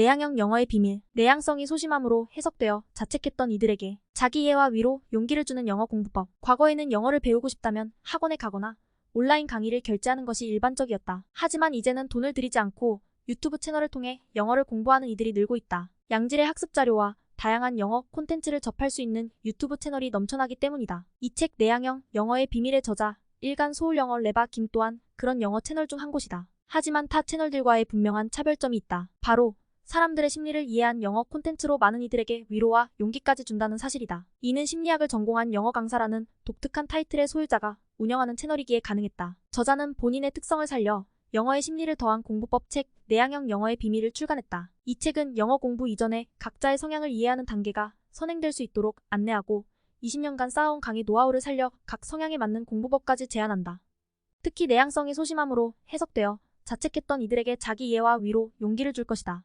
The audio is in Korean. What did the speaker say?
내향형 영어의 비밀, 내향성이 소심함으로 해석되어 자책했던 이들에게 자기 이해와 위로, 용기를 주는 영어 공부법. 과거에는 영어를 배우고 싶다면 학원에 가거나 온라인 강의를 결제하는 것이 일반적이었다. 하지만 이제는 돈을 들이지 않고 유튜브 채널을 통해 영어를 공부하는 이들이 늘고 있다. 양질의 학습 자료와 다양한 영어 콘텐츠를 접할 수 있는 유튜브 채널이 넘쳐나기 때문이다. 이 책 내향형 영어의 비밀의 저자 일간 소울영어 레바 김 또한 그런 영어 채널 중 한 곳이다. 하지만 타 채널들과의 분명한 차별점이 있다. 바로 사람들의 심리를 이해한 영어 콘텐츠로 많은 이들에게 위로와 용기까지 준다는 사실이다. 이는 심리학을 전공한 영어 강사라는 독특한 타이틀의 소유자가 운영하는 채널이기에 가능했다. 저자는 본인의 특성을 살려 영어의 심리를 더한 공부법 책 내향형 영어의 비밀을 출간했다. 이 책은 영어 공부 이전에 각자의 성향을 이해하는 단계가 선행될 수 있도록 안내하고 20년간 쌓아온 강의 노하우를 살려 각 성향에 맞는 공부법까지 제안한다. 특히 내향성이 소심함으로 해석되어 자책했던 이들에게 자기 이해와 위로, 용기를 줄 것이다.